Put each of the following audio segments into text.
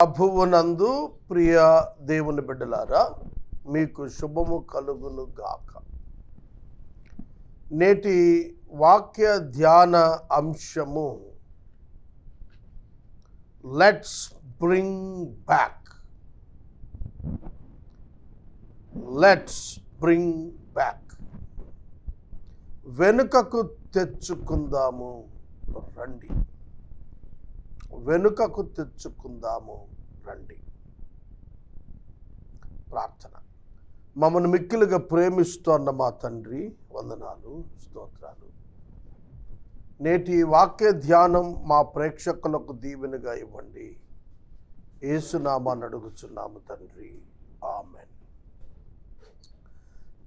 ప్రభువునందు ప్రియ దేవుని బిడ్డలారా మీకు శుభము కలుగును గాక. నేటి వాక్య ధ్యాన అంశము let's bring back let's bring back వెనుకకు తెచ్చుకుందాము. రండి. వెనుకకు తెచ్చుకుందాము. రండి. ప్రార్థన. మమ్మల్ని మిక్కిలుగా ప్రేమిస్తోన్న మా తండ్రి వందనాలు స్తోత్రాలు. నేటి వాక్య ధ్యానం మా ప్రేక్షకులకు దీవెనగా ఇవ్వండి. ఏసునామాన్ని అడుగుచున్నాము తండ్రి. ఆమెన్.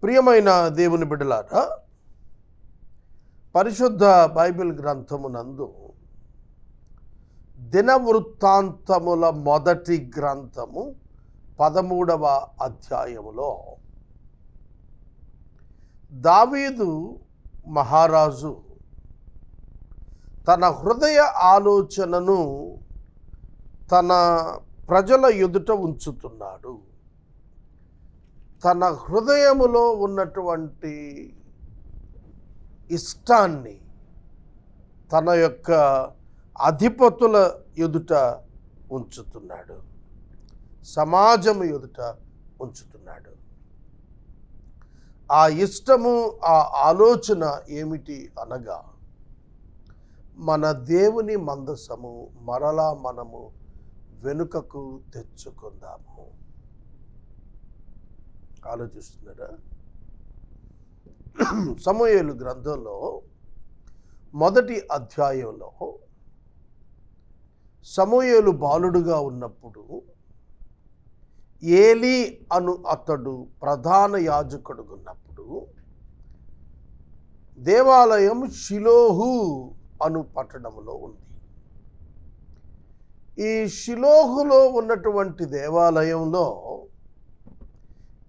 ప్రియమైన దేవుని బిడ్డలారా పరిశుద్ధ బైబిల్ గ్రంథమునందు దినవృత్తాంతముల మొదటి గ్రంథము పదమూడవ అధ్యాయములో దావీదు మహారాజు తన హృదయ ఆలోచనను తన ప్రజల ఎదుట ఉంచుతున్నాడు. తన హృదయములో ఉన్నటువంటి ఇష్టాన్ని తన యొక్క అధిపతుల ఎదుట ఉంచుతున్నాడు. సమాజం ఎదుట ఉంచుతున్నాడు. ఆ ఇష్టము ఆ ఆలోచన ఏమిటి అనగా మన దేవుని మందసము మరలా మనము వెనుకకు తెచ్చుకుందాము. ఆలోచిస్తున్నారా? సమయలు గ్రంథంలో మొదటి అధ్యాయంలో సమూయేలు బాలుడుగా ఉన్నప్పుడు ఏలి అను అతడు ప్రధాన యాజకుడు ఉన్నప్పుడు దేవాలయం షిలోహు అను పట్టణంలో ఉంది. ఈ షిలోహులో ఉన్నటువంటి దేవాలయంలో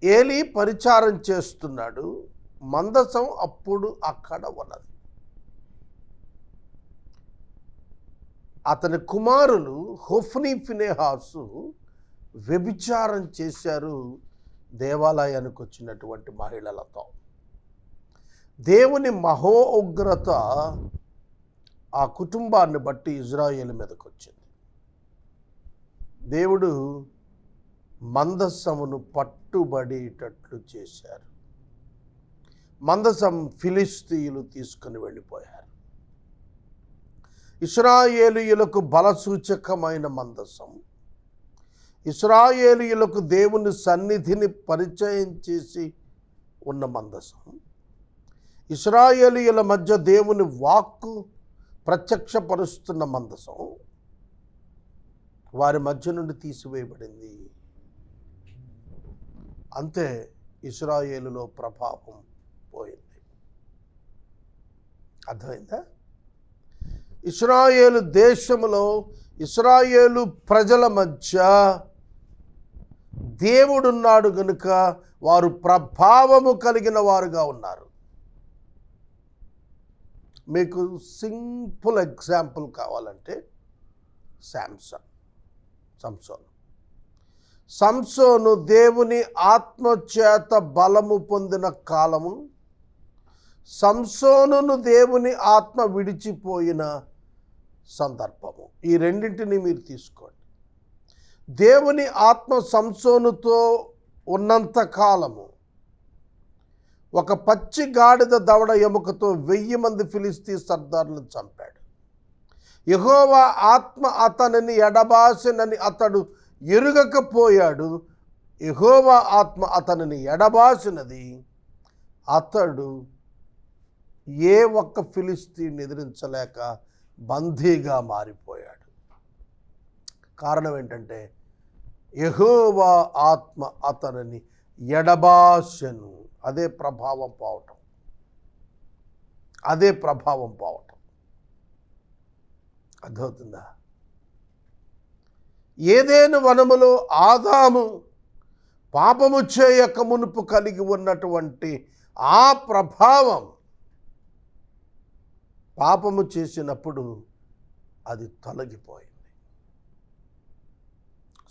ఏలి పరిచారం చేస్తున్నాడు. మందసం అప్పుడు అక్కడ ఉన్నది. అతని కుమారులు హొఫ్నీ ఫినేహాసు వ్యభిచారం చేశారు దేవాలయానికి వచ్చినటువంటి మహిళలతో. దేవుని మహోగ్రత ఆ కుటుంబాన్ని బట్టి ఇజ్రాయేల్ మీదకి వచ్చింది. దేవుడు మందసమును పట్టుబడేటట్లు చేశారు. మందసం ఫిలిస్తీయులు తీసుకుని వెళ్ళిపోయారు. ఇస్రాయేలీయులకు బలసూచకమైన మందసం. ఇస్రాయేలీయులకు దేవుని సన్నిధిని పరిచయం చేసి ఉన్న మందసం. ఇస్రాయేలీయుల మధ్య దేవుని వాక్కు ప్రత్యక్షపరుస్తున్న మందసం వారి మధ్య నుండి తీసివేయబడింది. అంతే ఇస్రాయేలులో ప్రభావం పోయింది. అర్థమైందా? ఇస్రాయేలు దేశంలో ఇస్రాయేలు ప్రజల మధ్య దేవుడున్నాడు గనుక వారు ప్రభావము కలిగిన వారుగా ఉన్నారు. మీకు సింపుల్ ఎగ్జాంపుల్ కావాలంటే శాంసంగ్ సంసోను. సంసోను దేవుని ఆత్మచేత బలము పొందిన కాలము సంసోనును దేవుని ఆత్మ విడిచిపోయిన సందర్భము. ఈ రెండింటిని మీరు తీసుకోండి. దేవుని ఆత్మ సంసోనుతో ఉన్నంత కాలము ఒక పచ్చి గాడిద దవడ ఎముకతో వెయ్యి మంది ఫిలిస్తీ సర్దార్లను చంపాడు. యహోవా ఆత్మ అతనిని ఎడబాసినని అతడు ఎరుగకపోయాడు. యహోవా ఆత్మ అతనిని ఎడబాసినది అతడు ఏ ఒక్క ఫిలిస్తీన్ ఎదిరించలేక బందీగా మారిపోయాడు. కారణం ఏంటంటే యహోవా ఆత్మ అతనిని ఎడబాసెను. అదే ప్రభావం పోవటం. అదే ప్రభావం పోవటం. అర్థమవుతుందా? ఏదేను వనములో ఆదాము పాపము చేయక మునుపు కలిగి ఉన్నటువంటి ఆ ప్రభావం పాపము చేసినప్పుడు అది తొలగిపోయింది.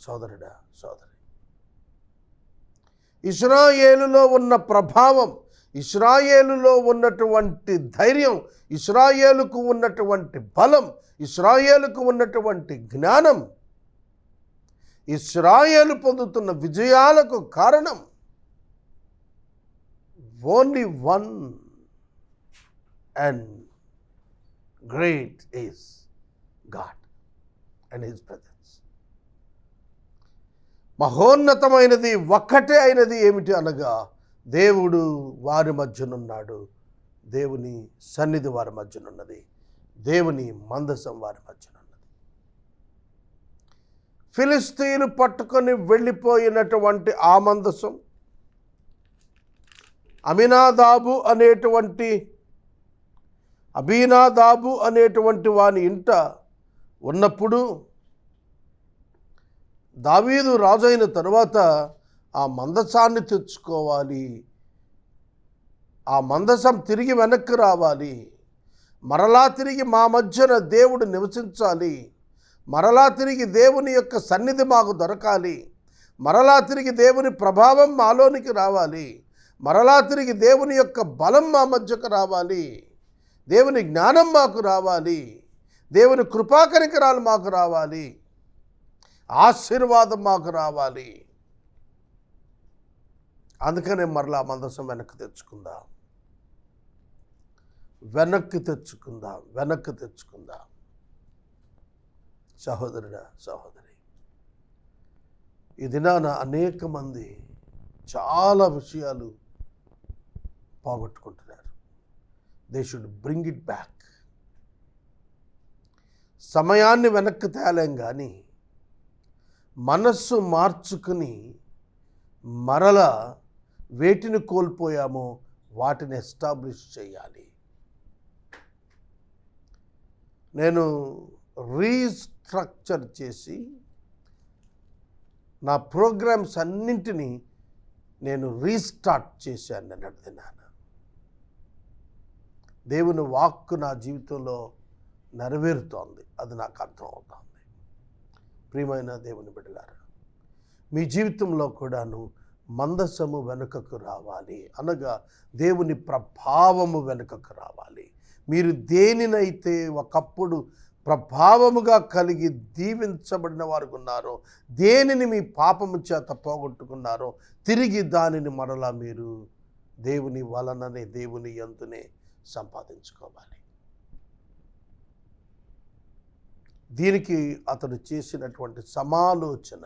సోదరుడా సోదరి. ఇస్రాయేలులో ఉన్న ప్రభావం ఇస్రాయేలులో ఉన్నటువంటి ధైర్యం ఇస్రాయేలుకు ఉన్నటువంటి బలం ఇస్రాయేలుకు ఉన్నటువంటి జ్ఞానం ఇస్రాయేలు పొందుతున్న విజయాలకు కారణం only one and great is God and his presence మహోన్నతమైనది ఒక్కటే అయినది ఏమిటి అనగా దేవుడు వారి మధ్యనున్నాడు. దేవుని సన్నిధి వారి మధ్యనున్నది. దేవుని మందసం వారి మధ్యనున్నది. ఫిలిస్తీను పట్టుకొని వెళ్ళిపోయినటువంటి ఆ మందసం అమినాదాబు అనేటువంటి అబీనాదాబు అనేటువంటి వాని ఇంట ఉన్నప్పుడు దావీదు రాజైన తరువాత ఆ మందసాన్ని తెచ్చుకోవాలి. ఆ మందసం తిరిగి వెనక్కి రావాలి. మరలా తిరిగి మా మధ్యన దేవుడు నివసించాలి. మరలా తిరిగి దేవుని యొక్క సన్నిధి మాకు దొరకాలి. మరలా తిరిగి దేవుని ప్రభావం మాలోనికి రావాలి. మరలా తిరిగి దేవుని యొక్క బలం మా మధ్యకు రావాలి. దేవుని జ్ఞానం మాకు రావాలి. దేవుని కృపాకరికరాలు మాకు రావాలి. ఆశీర్వాదం మాకు రావాలి. అందుకనే మరలా మందసం వెనక్కి తెచ్చుకుందాం. వెనక్కి తెచ్చుకుందాం. వెనక్కి తెచ్చుకుందాం. సహోదరుడా సహోదరి ఈ దినాన అనేక మంది చాలా విషయాలు పోగొట్టుకుంటున్నారు. They should bring it back సమయాన్ని వెనక్కి తేలేం కానీ మనస్సు మార్చుకుని మరల వేటిని కోల్పోయామో వాటిని ఎస్టాబ్లిష్ చేయాలి. నేను రీస్ట్రక్చర్ చేసి నా ప్రోగ్రామ్స్ అన్నింటినీ నేను రీస్టార్ట్ చేశాను నిన్నటి దినాన. దేవుని వాక్కు నా జీవితంలో నెరవేరుతోంది. అది నాకు అర్థం అవుతోంది ప్రియమైన దేవుని బిడ్డగారు మీ జీవితంలో కూడాను మందసము వెనుకకు రావాలి. అనగా దేవుని ప్రభావము వెనుకకు రావాలి. మీరు దేనినైతే ఒకప్పుడు ప్రభావముగా కలిగి దీవించబడిన వారు ఉన్నారో దేనిని మీ పాపము చేత పోగొట్టుకున్నారో తిరిగి దానిని మరలా మీరు దేవుని వలననే దేవుని యంతునే సంపాదించుకోవాలి. దీనికి అతడు చేసినటువంటి సమాలోచన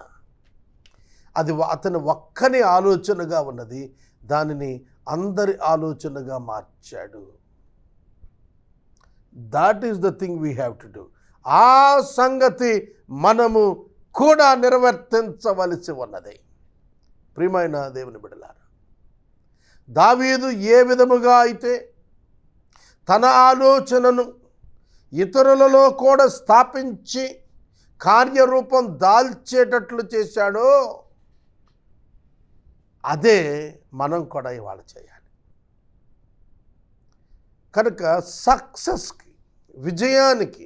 అది అతని ఒక్కని ఆలోచనగా ఉన్నది దానిని అందరి ఆలోచనగా మార్చాడు. That is the thing we have to do ఆ సంగతి మనము కూడా నిర్వర్తించవలసి ఉన్నది. ప్రియమైన దేవుని బిడలారు దావీదు ఏ విధముగా అయితే తన ఆలోచనను ఇతరులలో కూడా స్థాపించి కార్యరూపం దాల్చేటట్లు చేశాడో అదే మనం కూడా ఇవాళ చేయాలి. కనుక సక్సెస్కి విజయానికి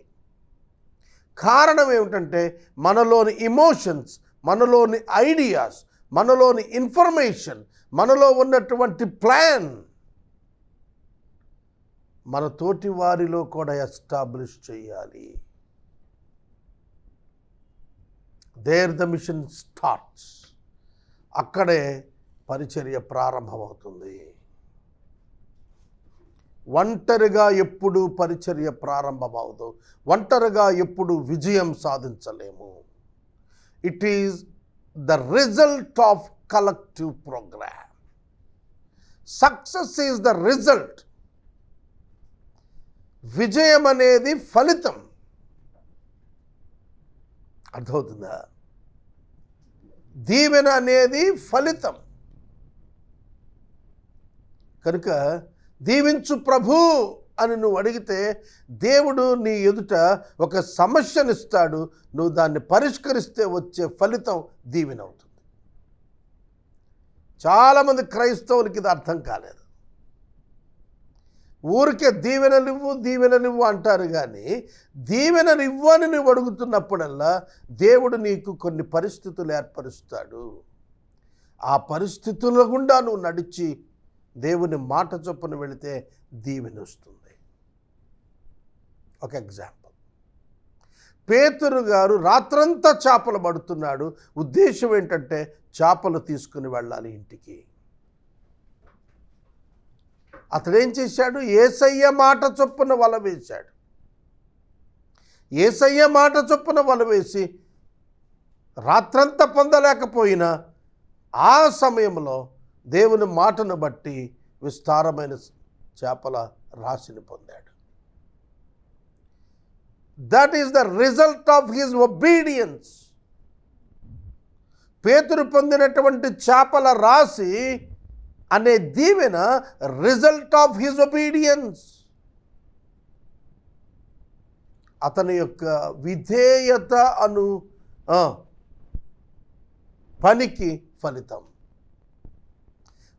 కారణం ఏమిటంటే మనలోని ఇమోషన్స్ మనలోని ఐడియాస్ మనలోని ఇన్ఫర్మేషన్ మనలో ఉన్నటువంటి ప్లాన్ మన తోటి వారిలో కూడా ఎస్టాబ్లిష్ చేయాలి. దేర్ ద మిషన్ స్టార్ట్స్ అక్కడే పరిచర్య ప్రారంభమవుతుంది. ఒంటరిగా ఎప్పుడు పరిచర్య ప్రారంభమవదు ఒంటరిగా ఎప్పుడు విజయం సాధించలేము. It is the result of collective program success is the result విజయం అనేది ఫలితం. అర్థమవుతుందా? దీవెన అనేది ఫలితం. కనుక దీవించు ప్రభు అని నువ్వు అడిగితే దేవుడు నీ ఎదుట ఒక సమస్యనిస్తాడు. నువ్వు దాన్ని పరిష్కరిస్తే వచ్చే ఫలితం దీవెన అవుతుంది. చాలామంది క్రైస్తవులకి ఇది అర్థం కాలేదు. ఊరికే దీవెనలివ్వు దీవెనలివ్వు అంటారు కానీ దీవెనలివ్వు అని నువ్వు అడుగుతున్నప్పుడల్లా దేవుడు నీకు కొన్ని పరిస్థితులు ఏర్పరుస్తాడు. ఆ పరిస్థితుల గుండా నువ్వు నడిచి దేవుని మాట చొప్పున వెళితే దీవెన వస్తుంది. ఒక ఎగ్జాంపుల్. పేతురు గారు రాత్రంతా చేపలు పడుతున్నాడు. ఉద్దేశం ఏంటంటే చేపలు తీసుకుని వెళ్ళాలి ఇంటికి. అతడేం చేశాడు? ఏసయ్య మాట చొప్పున వల వేశాడు. ఏసయ్య మాట చొప్పున వల వేసి రాత్రంతా పొందలేకపోయినా ఆ సమయంలో దేవుని మాటను బట్టి విస్తారమైన చేపల రాశిని పొందాడు. That is the result of his obedience పేతురు పొందినటువంటి చేపల రాశి అనే దీవెన రిజల్ట్ ఆఫ్ హిజ్ ఒబీడియన్స్. అతని యొక్క విధేయత అను పనికి ఫలితం.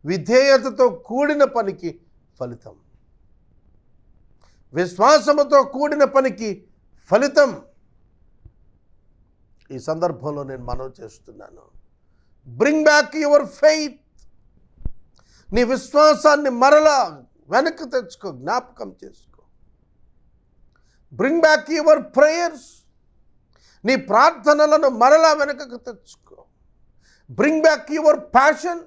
విధేయతతో కూడిన పనికి ఫలితం. విశ్వాసముతో కూడిన పనికి ఫలితం. ఈ సందర్భంలో నేను మనవి చేస్తున్నాను. బ్రింగ్ బ్యాక్ యువర్ ఫెయిత్ నీ విశ్వాసాన్ని మరలా వెనక్కి తెచ్చుకో జ్ఞాపకం చేసుకో. బ్రింగ్ బ్యాక్ యువర్ ప్రేయర్స్ నీ ప్రార్థనలను మరలా వెనకకు తెచ్చుకో. బ్రింగ్ బ్యాక్ యువర్ ప్యాషన్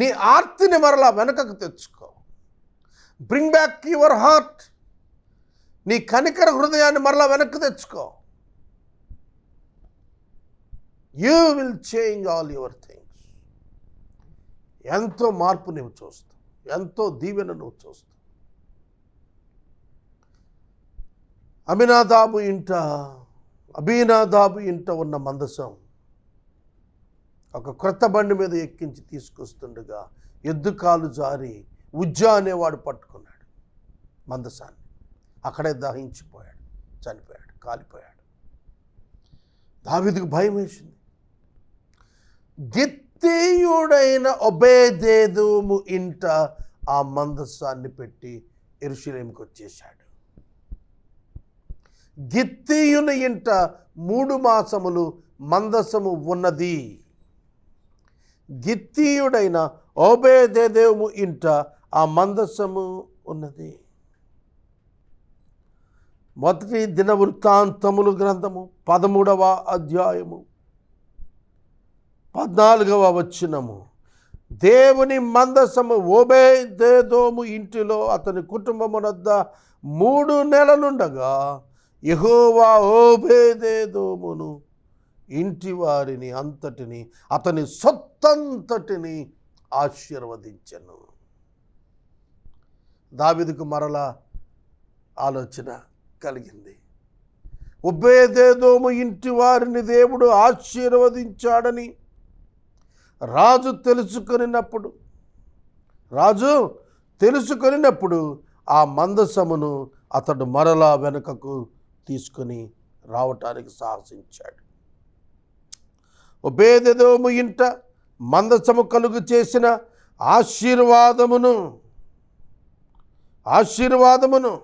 నీ ఆర్తిని మరలా వెనకకు తెచ్చుకో. బ్రింగ్ బ్యాక్ యువర్ హార్ట్ నీ కనికర హృదయాన్ని మరలా వెనక్కి తెచ్చుకో. You will change all your things ఎంతో మార్పు నువ్వు చూస్తావు. ఎంతో దీవెన నువ్వు చూస్తావు. అమినాదాబు ఇంట అభినాదాబు ఇంట ఉన్న మందసం ఒక క్రొత్త బండి మీద ఎక్కించి తీసుకొస్తుండగా ఎద్దు కాలు జారి ఉజ్జా అనేవాడు పట్టుకున్నాడు మందసాన్ని. అక్కడే దహించిపోయాడు చనిపోయాడు కాలిపోయాడు. దావిదికి భయం వేసింది. గిత్తీయుడైన ఒబేదేదోము ఇంట ఆ మందస్సాన్ని పెట్టి ఎరుషులేమికి వచ్చేశాడు గిత్తీయుని ఇంట మూడు మాసములు మందసము ఉన్నది. గిత్తీయుడైన ఓబేదేదేము ఇంట ఆ మందసము ఉన్నది. మొదటి దిన వృత్తాంతములు గ్రంథము పదమూడవ అధ్యాయము పద్నాలుగవ వచ్చినము దేవుని మందసము ఓబేదేదోము ఇంటిలో అతని కుటుంబమునద్ద మూడు నెలలుండగా యెహోవా ఓబేదేదోమును ఇంటి వారిని అంతటిని అతని సొత్తంతటిని ఆశీర్వదించను. దావిదికు మరల ఆలోచన కలిగింది. ఉబ్బేదేదోము ఇంటి వారిని దేవుడు ఆశీర్వదించాడని రాజు తెలుసుకొనినప్పుడు రాజు తెలుసుకొనినప్పుడు ఆ మందసమును అతడు మరలా వెనుకకు తీసుకొని రావటానికి సాహసించాడు. ఉబేదోము ఇంట మందసము కలుగు చేసిన ఆశీర్వాదమును ఆశీర్వాదమును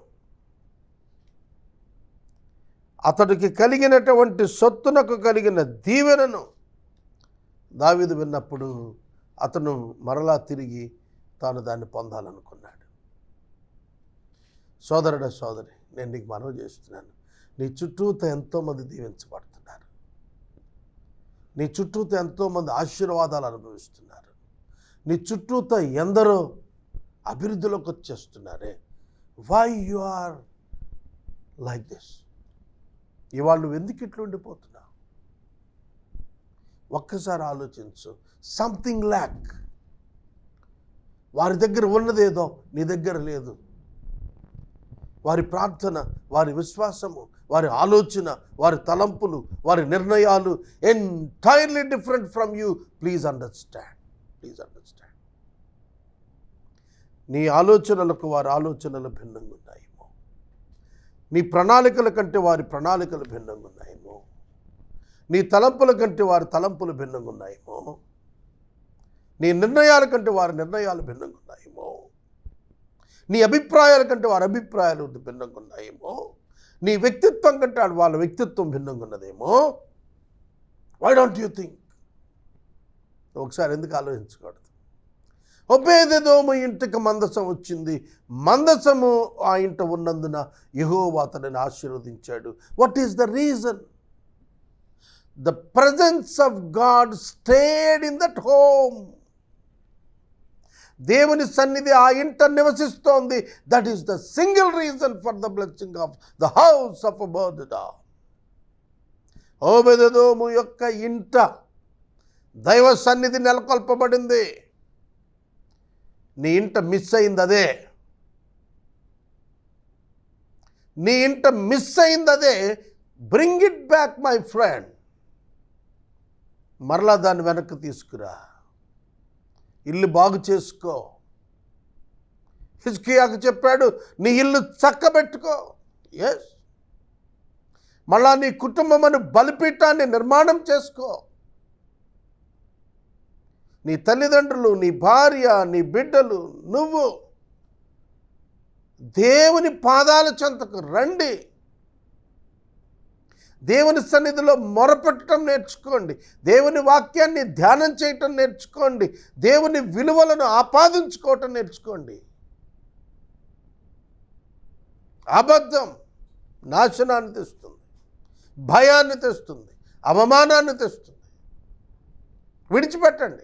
అతడికి కలిగినటువంటి సొత్తునకు కలిగిన దీవెనను దావీదు విన్నప్పుడు అతను మరలా తిరిగి తాను దాన్ని పొందాలనుకున్నాడు. సోదరుడ సోదరి నేను నీకు మనవి చేస్తున్నాను. నీ చుట్టూత ఎంతోమంది దీవించబడుతున్నారు. నీ చుట్టూత ఎంతోమంది ఆశీర్వాదాలు అనుభవిస్తున్నారు. నీ చుట్టూత ఎందరో అభివృద్ధిలోకి వచ్చేస్తున్నారే. Why you are like this ఇవాళ నువ్వు ఎందుకు ఇట్లా ఉండిపోతున్నావు ఒక్కసారి ఆలోచించు. సంథింగ్ ల్యాక్ వారి దగ్గర ఉన్నదేదో నీ దగ్గర లేదు. వారి ప్రార్థన వారి విశ్వాసము వారి ఆలోచన వారి తలంపులు వారి నిర్ణయాలు entirely different from you please understand please understand నీ ఆలోచనలకు వారి ఆలోచనలు భిన్నంగా ఉన్నాయేమో నీ ప్రణాళికల కంటే వారి ప్రణాళికలు భిన్నంగా ఉన్నాయేమో నీ తలంపుల కంటే వారి తలంపులు భిన్నంగా ఉన్నాయేమో నీ నిర్ణయాల కంటే వారి నిర్ణయాలు భిన్నంగా ఉన్నాయేమో నీ అభిప్రాయాల కంటే వారి అభిప్రాయాలు భిన్నంగా ఉన్నాయేమో నీ వ్యక్తిత్వం కంటే వాళ్ళ వ్యక్తిత్వం భిన్నంగా ఉన్నదేమో వై డోంట్ యూ థింక్ ఒకసారి ఎందుకు ఆలోచించకూడదు? ఒబేదేదోము ఇంటికి మందసం వచ్చింది. మందసము ఆ ఇంట ఉన్నందున యహో అతనిని ఆశీర్వదించాడు. What is the reason the presence of God stayed in that home దేవుని సన్నిధి ఆ ఇంట నివసిస్తోంది. That is the single reason for the blessing of the house of బర్త్డా ఓబెదోము యొక్క ఇంట దైవ సన్నిధి నెలకొల్పబడింది. నీ ఇంట మిస్ అయింది అదే. నీ ఇంట మిస్ అయింది అదే. Bring it back my friend మరలా దాన్ని వెనక్కి తీసుకురా. ఇల్లు బాగు చేసుకో. హిజ్కియాకు చెప్పాడు నీ ఇల్లు చక్కబెట్టుకో. ఎస్ మళ్ళా నీ కుటుంబమని బలిపీఠాన్ని నిర్మాణం చేసుకో. నీ తల్లిదండ్రులు నీ భార్య నీ బిడ్డలు నువ్వు దేవుని పాదాల చెంతకు రండి. దేవుని సన్నిధిలో మొరపెట్టడం నేర్చుకోండి. దేవుని వాక్యాన్ని ధ్యానం చేయటం నేర్చుకోండి. దేవుని విలువలను ఆపాదించుకోవటం నేర్చుకోండి. అబద్ధం నాశనాన్ని తెస్తుంది. భయాన్ని తెస్తుంది. అవమానాన్ని తెస్తుంది. విడిచిపెట్టండి.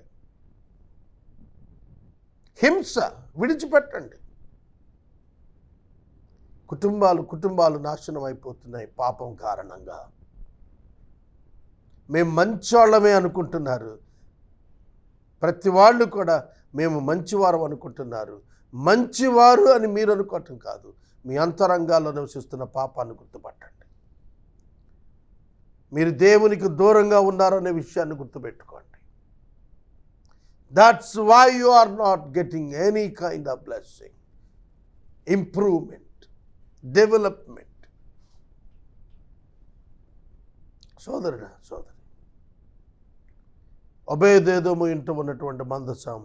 హింస విడిచిపెట్టండి. కుటుంబాలు కుటుంబాలు నాశనం అయిపోతున్నాయి పాపం కారణంగా. మేము మంచోళ్ళమే అనుకుంటున్నారు. ప్రతి వాళ్ళు కూడా మేము మంచివారు అనుకుంటున్నారు. మంచివారు అని మీరు అనుకోవటం కాదు. మీ అంతరంగాల్లో నివసిస్తున్న పాపాన్ని గుర్తుపట్టండి. మీరు దేవునికి దూరంగా ఉన్నారనే విషయాన్ని గుర్తుపెట్టుకోండి. That's why you are not getting any kind of blessing improvement development సోదరుడా సోదరి. అభయదేదము ఇంట ఉన్నటువంటి మందసం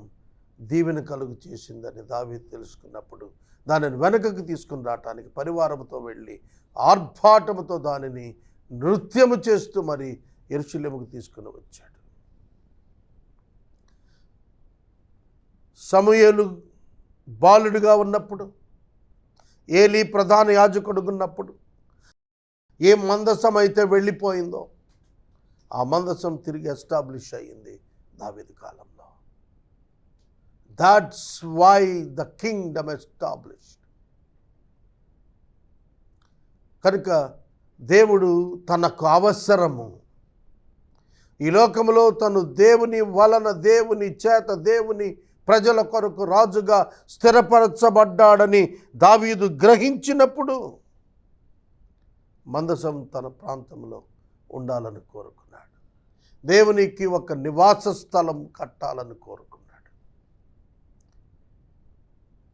దీవెన కలుగు చేసిందని దావి తెలుసుకున్నప్పుడు దానిని వెనకకు తీసుకుని రావటానికి పరివారంతో వెళ్ళి ఆర్భాటముతో దానిని నృత్యము చేస్తూ మరి ఎరుశల్యముకు తీసుకుని వచ్చాడు. సమయలు బాలుడిగా ఉన్నప్పుడు ఏలీ ప్రధాన యాజకుడుకున్నప్పుడు ఏ మందసం అయితే వెళ్ళిపోయిందో ఆ మందసం తిరిగి ఎస్టాబ్లిష్ అయ్యింది దావిది కాలంలో. That's why the kingdom established కనుక దేవుడు తనకు అవసరము. ఈ లోకంలో తను దేవుని వలన దేవుని చేత దేవుని ప్రజల కొరకు రాజుగా స్థిరపరచబడ్డాడని దావీదు గ్రహించినప్పుడు మందసం తన ప్రాంతంలో ఉండాలని కోరుకున్నాడు. దేవునికి ఒక నివాస స్థలం కట్టాలని కోరుకున్నాడు.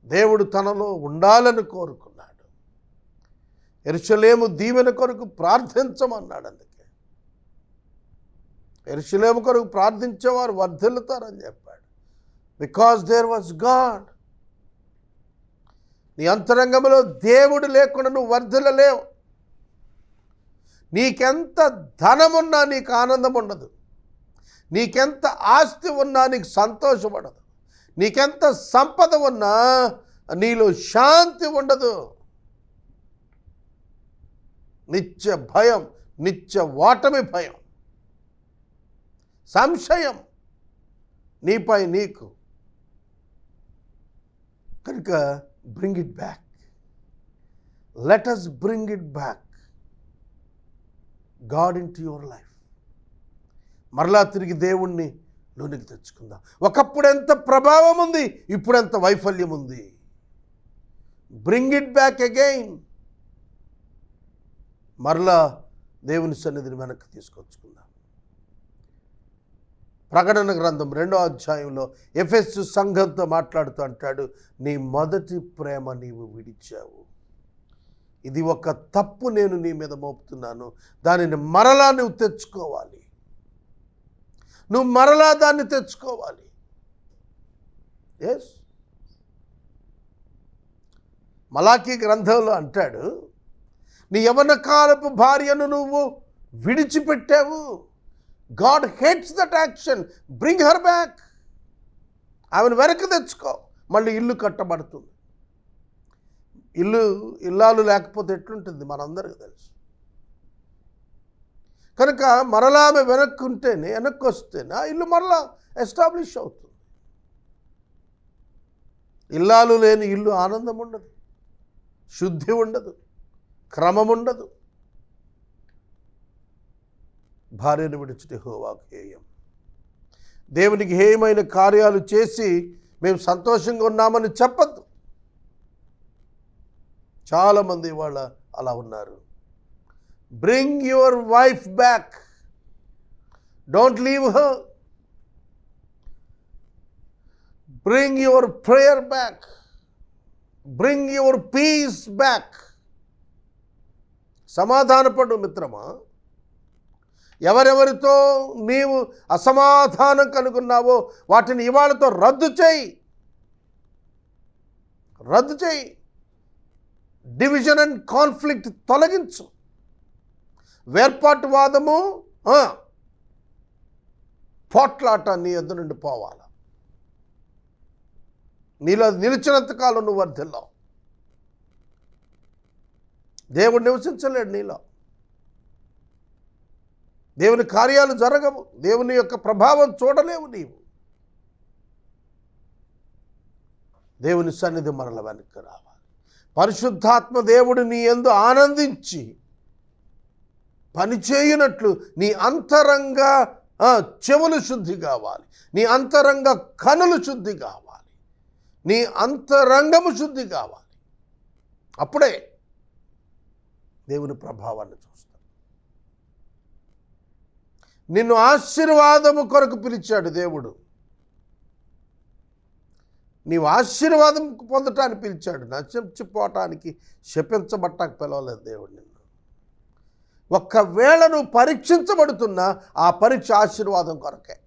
దేవుడు తనలో ఉండాలని కోరుకున్నాడు. ఎరుషలేము దీవెన కొరకు ప్రార్థించమన్నాడు అందుకే. ఎరుషలేము కొరకు ప్రార్థించేవారు వర్ధిల్లుతారని చెప్పి. బికాస్ దేర్ వాజ్ గాడ్ నీ అంతరంగంలో దేవుడు లేకుండా నువ్వు వర్ధిల్లలేవు. నీకెంత ధనమున్నా నీకు ఆనందం ఉండదు. నీకెంత ఆస్తి ఉన్నా నీకు సంతోషపడదు నీకెంత సంపద ఉన్నా నీలో శాంతి ఉండదు. నిత్య భయం నిత్య ఓటమి భయం. సంశయం నీపై నీకు. కనుక bring it back let us bring it back God into your life మరలా తిరిగి దేవుణ్ణి లోనికి తెచ్చుకుందాం. ఒకప్పుడు ఎంత ప్రభావం ఉంది ఇప్పుడు ఎంత వైఫల్యం ఉంది. బ్రింగ్ ఇట్ బ్యాక్ అగైన్ మరలా దేవుని సన్నిధిని వెనక్కి తీసుకొచ్చుకుందాం. ప్రకటన గ్రంథం రెండో అధ్యాయంలో ఎఫెస్ సంఘంతో మాట్లాడుతూ అంటాడు నీ మొదటి ప్రేమ నీవు విడిచావు. ఇది ఒక తప్పు నేను నీ మీద మోపుతున్నాను. దానిని మరలా నువ్వు తెచ్చుకోవాలి. నువ్వు మరలా దాన్ని తెచ్చుకోవాలి. ఎస్ మలాకీ గ్రంథంలో అంటాడు నీ యవన కాలపు భార్యను నువ్వు విడిచిపెట్టావు. God hates that action bring her back ఆమెను వెనక్కి తెచ్చుకో. మళ్ళీ ఇల్లు కట్టబడుతుంది. ఇల్లు ఇల్లాలు లేకపోతే ఎట్లుంటుంది? మనందరికీ తెలుసు. కనుక మరలా ఆమె వెనక్కి ఉంటేనే వెనక్కి వస్తేనే ఆ ఇల్లు మరలా ఎస్టాబ్లిష్ అవుతుంది. ఇల్లాలు లేని ఇల్లు ఆనందం ఉండదు. శుద్ధి ఉండదు. క్రమం ఉండదు. భార్యను విడిచిటి హోవాకు హేయం. దేవునికి హేయమైన కార్యాలు చేసి మేము సంతోషంగా ఉన్నామని చెప్పద్దు. చాలామంది వాళ్ళ అలా ఉన్నారు. Bring your wife back don't leave her bring your prayer back bring your peace back సమాధానపడు మిత్రమా? ఎవరెవరితో నీవు అసమాధానం కనుగొన్నావో వాటిని ఇవాళతో రద్దు చేయి. రద్దు చేయి. డివిజన్ అండ్ కాన్ఫ్లిక్ట్ తొలగించు. వేర్పాటువాదము పోట్లాట నీ ఎద్దు నుండి పోవాలి? నీలో నిలిచినంతకాలం నువ్వు వర్ధిల్లావు. దేవుడు నివసించలేడు నీలో. దేవుని కార్యాలు జరగవు. దేవుని యొక్క ప్రభావం చూడలేవు నీవు. దేవుని సన్నిధి మరల వెనక్కి రావాలి. పరిశుద్ధాత్మ దేవుడు నీ ఎందు ఆనందించి పనిచేయనట్లు నీ అంతరంగ ఆ, చెవులు శుద్ధి కావాలి. నీ అంతరంగ కనులు శుద్ధి కావాలి. నీ అంతరంగము శుద్ధి కావాలి. అప్పుడే దేవుని ప్రభావాన్ని చూస్తాం నిన్ను ఆశీర్వాదము కొరకు పిలిచాడు దేవుడు. నీవు ఆశీర్వాదం పొందటానికి పిలిచాడు. నశించిపోవటానికి శపించబట్టానికి పిలవలేదు దేవుడు నిన్ను. ఒక్కవేళ నువ్వు పరీక్షించబడుతున్నా ఆ పరీక్ష ఆశీర్వాదం కొరకే.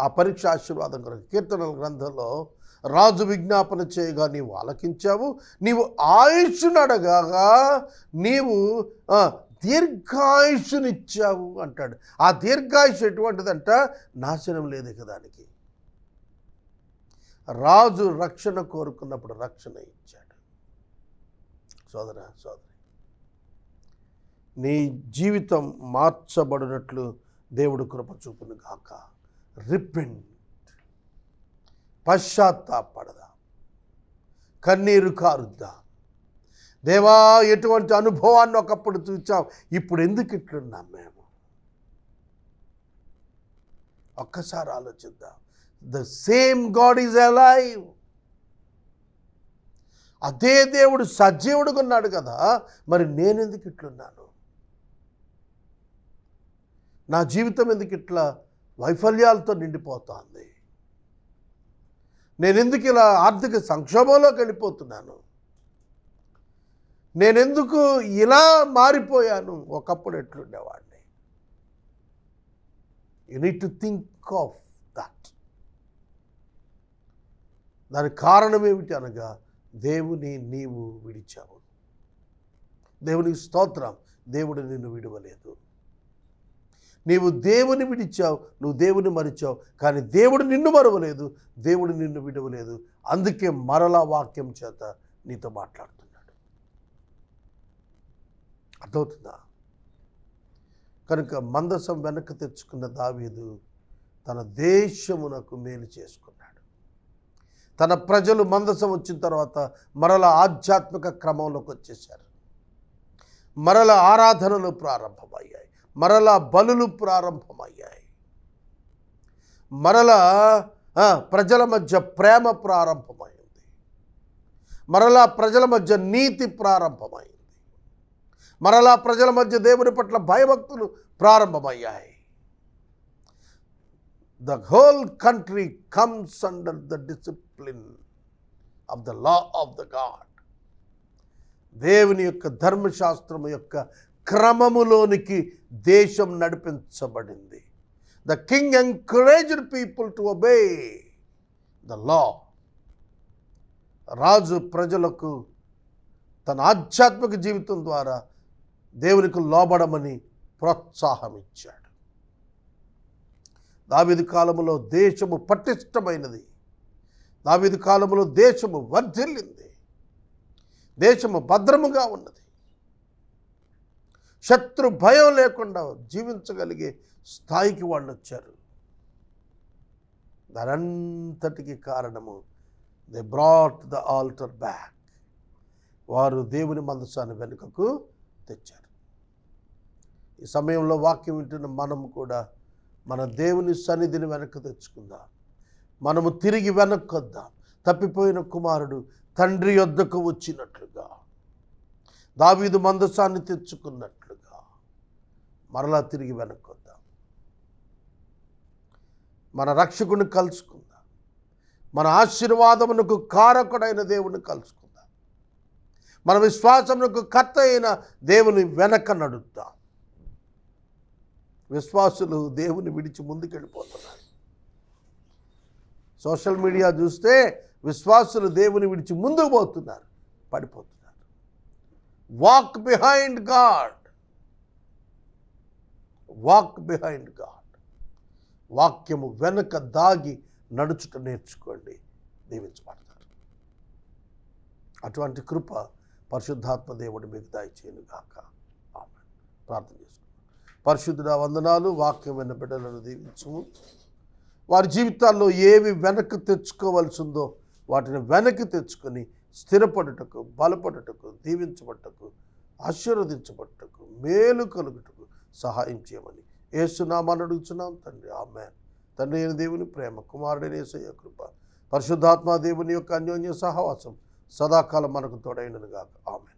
ఆ పరీక్ష ఆశీర్వాదం కొరకు. కీర్తనల గ్రంథంలో రాజు విజ్ఞాపన చేయగా నీవు ఆలకించావు. నీవు ఆయుష్ను నీవు దీర్ఘాయుషునిచ్చావు అంటాడు. ఆ దీర్ఘాయుషు ఎటువంటిదంట? నాశనం లేదు ఇక దానికి. రాజు రక్షణ కోరుకున్నప్పుడు రక్షణ ఇచ్చాడు. సోదర సోదరి నీ జీవితం మార్చబడినట్లు దేవుడు కృప చూపును గాక. రిపెంట్. పశ్చాత్తాపడదా. కన్నీరు కారుద్దా. దేవా ఎటువంటి అనుభవాన్ని ఒకప్పుడు చూచాం ఇప్పుడు ఎందుకు ఇట్లున్నాం మేము? ఒక్కసారి ఆలోచిద్దాం. The same God is alive అదే దేవుడు సజీవుడుగా ఉన్నాడు కదా మరి నేను ఎందుకు ఇట్లున్నాను? నా జీవితం ఎందుకు ఇట్లా వైఫల్యాలతో నిండిపోతోంది? నేను ఎందుకు ఇలా ఆర్థిక సంక్షోభంలోకి వెళ్ళిపోతున్నాను? నేనెందుకు ఇలా మారిపోయాను? ఒకప్పుడు ఎట్లుండేవాడిని? You need to think of that దానికి కారణం ఏమిటి అనగా దేవుని నీవు విడిచావు. దేవునికి స్తోత్రం. దేవుడు నిన్ను విడవలేదు. నీవు దేవుని విడిచావు నువ్వు దేవుని మరిచావు కానీ దేవుడు నిన్ను మరవలేదు. దేవుడు నిన్ను విడవలేదు. అందుకే మరలా వాక్యం చేత నీతో మాట్లాడుతుంది అర్థమవుతుందా? కనుక మందసం వెనక్కి తెచ్చుకున్న దావీదు తన దేశమునకు మేలు చేసుకున్నాడు. తన ప్రజలు మందసం వచ్చిన తర్వాత మరల ఆధ్యాత్మిక క్రమంలోకి వచ్చేసారు మరల ఆరాధనలు ప్రారంభమయ్యాయి. మరల బలులు ప్రారంభమయ్యాయి. మరల ప్రజల మధ్య ప్రేమ ప్రారంభమైంది. మరలా ప్రజల మధ్య నీతి ప్రారంభమైంది. మరలా ప్రజల మధ్య దేవుని పట్ల భయభక్తులు ప్రారంభమయ్యాయి. The whole country comes under the discipline of the law of the God దేవుని యొక్క ధర్మశాస్త్రము యొక్క క్రమములోనికి దేశం నడిపించబడింది. The king encouraged people to obey the law రాజు ప్రజలకు తన ఆధ్యాత్మిక జీవితం ద్వారా దేవునికి లోబడమని ప్రోత్సాహం ఇచ్చాడు దావిది కాలంలో దేశము పటిష్టమైనది. దావిది కాలంలో దేశము వర్ధిల్లింది. దేశము భద్రముగా ఉన్నది. శత్రు భయం లేకుండా జీవించగలిగే స్థాయికి వాళ్ళు వచ్చారు దానంతటికి కారణము they brought the altar back వారు దేవుని మందసాన్ని వెనుకకు తెచ్చారు. ఈ సమయంలో వాక్యం వింటున్న మనం కూడా మన దేవుని సన్నిధిని వెనక్కి తెచ్చుకుందాం. మనము తిరిగి వెనక్కొద్దాం. తప్పిపోయిన కుమారుడు తండ్రి యొద్దకు వచ్చినట్లుగా దావీదు మందసాన్ని తెచ్చుకున్నట్లుగా మరలా తిరిగి వెనక్కొద్దాం. మన రక్షకుని కలుసుకుందాం. మన ఆశీర్వాదమునకు కారకుడైన దేవుని కలుసుకుందాం. మన విశ్వాసమునకు కర్త అయిన దేవుని వెనక నడుద్దాం. విశ్వాసులు దేవుని విడిచి ముందుకెళ్ళిపోతున్నారు. సోషల్ మీడియా చూస్తే విశ్వాసులు దేవుని విడిచి ముందుకు పోతున్నారు పడిపోతున్నారు. Walk behind God walk behind God వాక్యము వెనుక దాగి నడుచుట నేర్చుకోండి దీవించబడతారు. అటువంటి కృప పరిశుద్ధాత్మ దేవుడు మీకు దయచేయను గాక ఆమె ప్రార్థన చేసుకుందాం. పరిశుద్ధుడ వందనాలు. వాక్యం విన్న బిడ్డలను దీవించము. వారి జీవితాల్లో ఏవి వెనక్కి తెచ్చుకోవాల్సిందో వాటిని వెనక్కి తెచ్చుకొని స్థిరపడుటకు బలపడుటకు దీవించబట్టకు ఆశీర్వదించబట్టకు మేలు కలుగుటకు సహాయం చేయమని ఏసునామాని అడుగుతున్నాం తండ్రి. ఆమె తండ్రి అయిన దేవుని ప్రేమ కుమారుడైన ఏసయ్య కృప పరిశుద్ధాత్మ దేవుని యొక్క అన్యోన్య సహవాసం సదాకాలం మనకు తోడైనను గాక. ఆమె